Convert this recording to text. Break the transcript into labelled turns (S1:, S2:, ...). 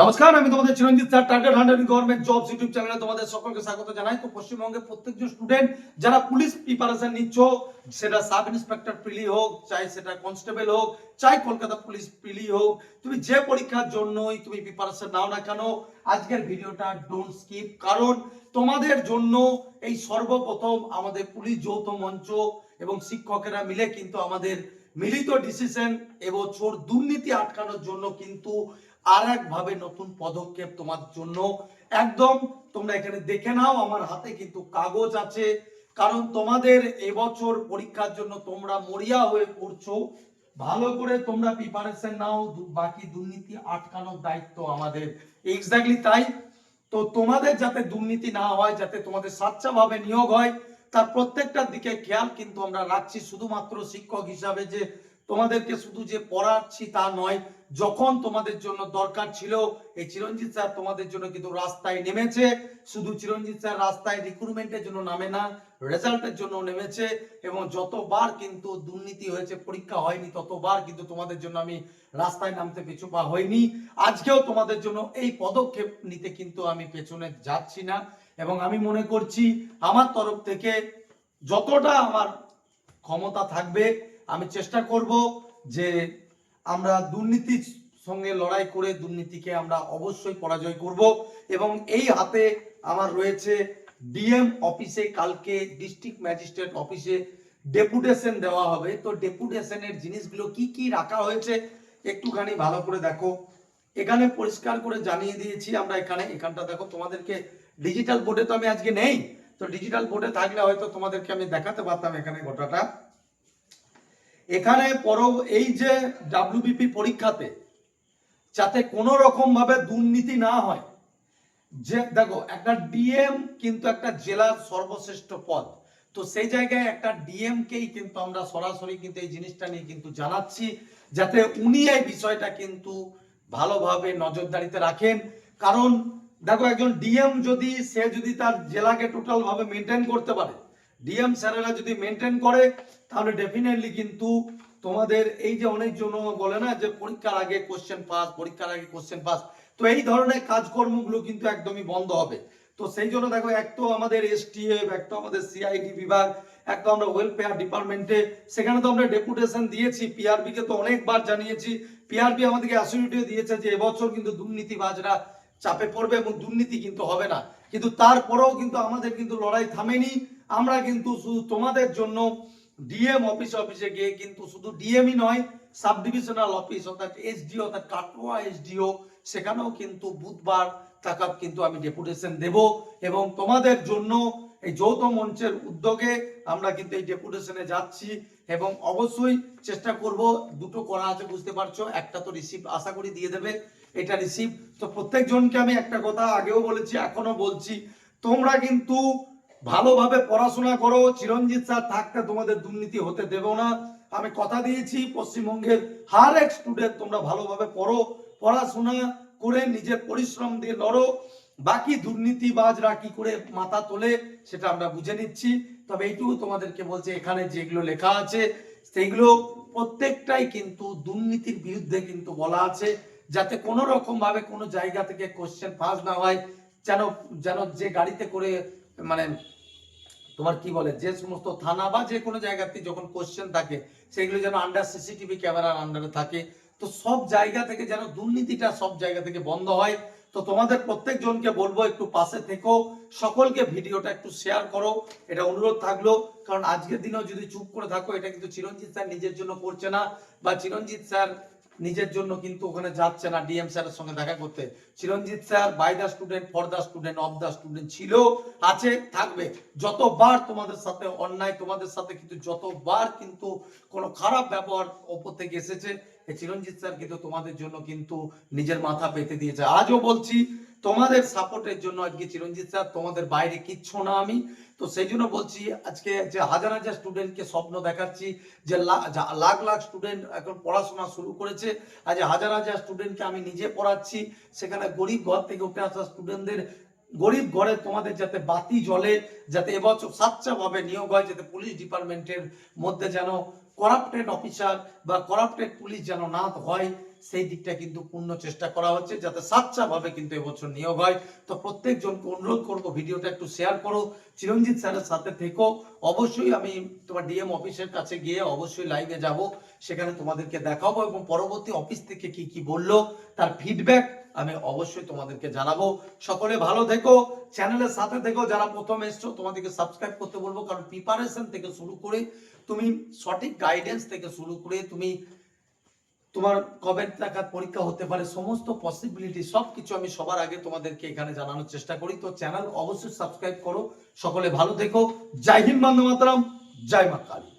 S1: নমস্কার, আমি তোমাদের Chiranjit sir target hundred government job YouTube চ্যানেলে তোমাদের সকলকে স্বাগত জানাই। তো পশ্চিমবঙ্গের প্রত্যেকজন স্টুডেন্ট যারা পুলিশ প্রিপারেশন নিচ্ছ, সেটা সাব ইন্সপেক্টর প্রিলি হোক, চাই সেটা কনস্টেবল হোক, চাই কলকাতা পুলিশ প্রিলি হোক, তুমি যে পরীক্ষার জন্যই তুমি প্রিপারেশন নাও না কেন, আজকের ভিডিওটা ডোন্ট স্কিপ কারণ তোমাদের জন্য এই সর্বপ্রথম আমাদের পুলিশ যৌথ মঞ্চ এবং শিক্ষকেরা মিলে কিন্তু আমাদের মিলিত ডিসিশন এবছর দুর্নীতি আটকানোর জন্য কিন্তু আর একভাবে নতুন পদক্ষেপ তোমার জন্য। একদম, তোমরা এখানে দেখে নাও, আমার হাতে কিন্তু কাগজ আছে। কারণ তোমাদের এবছর পরীক্ষার জন্য তোমরা মরিয়া হয়ে পড়ছো। ভালো করে তোমরা প্রিপারেশন নাও বাকি দুর্নীতি আটকানোর দায়িত্ব আমাদের। এক্স্যাক্টলি তাই। তো তোমাদের যাতে দুর্নীতি না হয়, যাতে তোমাদের স্বাচ্ছাভাবে নিয়োগ হয়, তার প্রত্যেকটার দিকে খেয়াল কিন্তু আমরা রাখছি। শুধুমাত্র শিক্ষক হিসাবে যে তোমাদেরকে শুধু যে পড়াচ্ছি তা নয়, যখন তোমাদের জন্য দরকার ছিল, এই চিরঞ্জিত স্যার তোমাদের জন্য কিন্তু রাস্তায় নেমেছে। শুধু চিরঞ্জিত স্যার রাস্তায় রিক্রুটমেন্টের জন্য নামে না রেজাল্টের জন্য নেমেছে এবং যতবার কিন্তু দুর্নীতি হয়েছে, পরীক্ষা হয়নি, ততবার কিন্তু তোমাদের জন্য আমি রাস্তায় নামতে পিছু পা হয়নি আজকেও তোমাদের জন্য এই পদক্ষেপ নিতে কিন্তু আমি পেছনে যাচ্ছি না এবং আমি মনে করছি, আমার তরফ থেকে যতটা আমার ক্ষমতা থাকবে আমি চেষ্টা করব যে আমরা দুর্নীতির সঙ্গে লড়াই করে দুর্নীতিকে আমরা অবশ্যই পরাজয় করব এবং এই হাতে আমার রয়েছে ডিএম অফিসে কালকে ডিস্ট্রিক্ট ম্যাজিস্ট্রেট অফিসে ডেপুটেশন দেওয়া হবে। তো ডেপুটেশনের জিনিসগুলো কি কি রাখা হয়েছে একটুখানি ভালো করে দেখো। এখানে পরিষ্কার করে জানিয়ে দিয়েছি আমরা এখানে, এখানটা দেখো তোমাদেরকে ডিজিটাল বোর্ডে তো আমি আজকে নেই। তো ডিজিটাল বোর্ডে থাকলে হয়তো তোমাদেরকে আমি দেখাতে পারতাম এখানে গোটাটা। এখানে পরব এই যে ডাব্লিউবিপি পরীক্ষাতে যাতে কোনো রকম ভাবে দুর্নীতি না হয়, যে দেখো একটা ডিএম কিন্তু একটা জেলার সর্বশ্রেষ্ঠ পদ। তো সেই জায়গায় একটা ডিএম কেই কিন্তু আমরা সরাসরি কিন্তু এই জিনিসটা নিয়ে কিন্তু জানাচ্ছি, যাতে উনি এই বিষয়টা কিন্তু ভালোভাবে নজরদারিতে রাখেন। কারণ দেখো একজন ডিএম যদি, সে যদি তার জেলাকে টোটাল ভাবে মেনটেন করতে পারে ডিএম স্যারেরা যদি মেনটেন করে, তাহলে ডেফিনেটলি কিন্তু তোমাদের এই যে অনেক জন বলে না যে পরীক্ষার আগে কোশ্চেন পাস পরীক্ষার আগে কোশ্চেন পাস তো এই ধরনের কাজকর্মগুলো কিন্তু একদমই বন্ধ হবে। তো সেই জন্য দেখো, এক তো আমাদের এসটিএফ এক তো আমাদের সিআইডি বিভাগ, এক তো আমরা ওয়েলফেয়ার ডিপার্টমেন্টে সেখানে তো আমরা ডেপুটেশন দিয়েছি পিআরবি কে তো অনেকবার জানিয়েছি। পিআরবি আমাদেরকে অ্যাসিউরিটিও দিয়েছে যে এবছর কিন্তু দুর্নীতিবাজরা চাপে পড়বে এবং দুর্নীতি কিন্তু হবে না। কিন্তু তারপরেও কিন্তু আমাদের কিন্তু লড়াই থামেনি। আমরা কিন্তু শুধু তোমাদের জন্য ডিএম অফিস অফিসে গিয়ে কিন্তু শুধু ডিএমই নয় সাব ডিভিশনাল অফিস অর্থাৎ এসডিও অর্থাৎ কাটোয়া এসডিও সেখানেও কিন্তু বুধবার টাকা কিন্তু আমি ডেপুটেশন দেব এবং তোমাদের জন্য এই যৌথ মঞ্চের উদ্যোগে আমরা কিন্তু এই ডেপুটেশনে যাচ্ছি এবং অবশ্যই চেষ্টা করব, দুটো করা আছে বুঝতে পারছ, একটা তো রিসিভ আশা করি দিয়ে দেবে, এটা রিসিভ তো প্রত্যেকজনকে আমি একটা কথা আগেও বলেছি, এখনও বলছি, তোমরা কিন্তু ভালোভাবে পড়াশোনা করো, চিরঞ্জিত স্যার থাকতে তোমাদের দুর্নীতি হতে দেব না। আমি কথা দিয়েছি, পশ্চিমবঙ্গের হার এক স্টুডেন্ট তোমরা ভালোভাবে পড়ো, পড়াশোনা করে নিজের পরিশ্রম দিয়ে লড়ো। বাকি দুর্নীতিবাজরা কি করে মাথা তোলে, সেটা আমরা বুঝে নিচ্ছি। তবে এইটুকু তোমাদেরকে বলছে, এখানে যেগুলো লেখা আছে, সেইগুলো প্রত্যেকটাই কিন্তু দুর্নীতির বিরুদ্ধে কিন্তু বলা আছে, যাতে কোনো রকম ভাবে কোনো জায়গা থেকে কোশ্চেন পাস না হয়, যেন যেন যে গাড়িতে করে মানে তোমার কি বলে, যে সমস্ত থানা বা যে কোনো জায়গাতে যখন কোশ্চেন থাকে, সেগুলো যেন আন্ডার সিসিটিভি ক্যামেরার আন্ডারে থাকে। তো সব জায়গা থেকে যেন দুর্নীতিটা সব জায়গা থেকে বন্ধ হয়। তো তোমাদের প্রত্যেকজনকে বলব, একটু পাশে থেকো। সকলকে ভিডিওটা একটু শেয়ার করো। এটা অনুরোধ থাকল। কারণ আজকের দিনেও যদি চুপ করে থাকো, এটা কিন্তু চিরঞ্জিত স্যার নিজের জন্য করছে না। বা চিরঞ্জিত স্যার নিজের জন্য কিন্তু ওখানে যাচ্ছে না ডিএম স্যারের সঙ্গে দেখা করতে। Chiranjit sir by the student for the student of the student ছিল, আছে, থাকবে। যতবার তোমাদের সাথে অন্যায়, তোমাদের সাথে কিন্তু যতবার কিন্তু কোনো খারাপ ব্যবহার ওপর থেকে এসেছে চিরঞ্জিত স্যার কিন্তু তোমাদের জন্য কিন্তু নিজের মাথা পেতে দিয়েছে। আজও বলছি, তোমাদের সাপোর্টের জন্য আজকে চিরঞ্জিত স্যার, তোমাদের বাইরে কিচ্ছু না আমি। তো সেই জন্য বলছি, আজকে যে হাজার হাজার স্টুডেন্টকে স্বপ্ন দেখাচ্ছি, যে লাখ লাখ স্টুডেন্ট এখন পড়াশোনা শুরু করেছে, আজ হাজার হাজার স্টুডেন্টকে আমি নিজে পড়াচ্ছি। সেখানে গরিব ঘর থেকে উঠে আসা স্টুডেন্টদের গরিব ঘরে তোমাদের যাতে বাতি জ্বলে, যাতে এবছর স্বাচ্ছাভাবে নিয়োগ হয়, যাতে পুলিশ ডিপার্টমেন্টের মধ্যে যেন করাপ্টেড অফিসার বা করাপ্টেড পুলিশ যেন না হয়, সেই দিকটা কিন্তু পূর্ণ চেষ্টা করা হচ্ছে, যাতে সাচ্চা ভাবে কিন্তু এবছর নিয়োগ হয়। তো প্রত্যেকজনকে অনুরোধ করব, ভিডিওটা একটু শেয়ার করো, চিরঞ্জিত স্যারের সাথে থেকো। অবশ্যই আমি তোমার ডিএম অফিসের কাছে গিয়ে অবশ্যই লাইভে যাব, সেখানে তোমাদেরকে দেখাবো এবং পরবর্তী অফিস থেকে কি কি বলল, তার ফিডব্যাক আমি অবশ্যই তোমাদেরকে জানাব। সকলে ভালো থেকো, চ্যানেলের সাথে থেকো, যারা প্রথম এসছো, তোমাদেরকে সাবস্ক্রাইব করতে বলব, কারণ প্রিপারেশন থেকে শুরু করে, তুমি সঠিক গাইডেন্স থেকে শুরু করে, তুমি তোমার কবে নাগাদ পরীক্ষা হতে পারে, সমস্ত পসিবিলিটি সব কিছু আমি সবার আগে তোমাদেরকে এখানে জানানোর চেষ্টা করি। তো চ্যানেল অবশ্যই সাবস্ক্রাইব করো, সকলে ভালো থেকো। জয় হিন্দ বন্দে মাতরম, জয় মা কালী।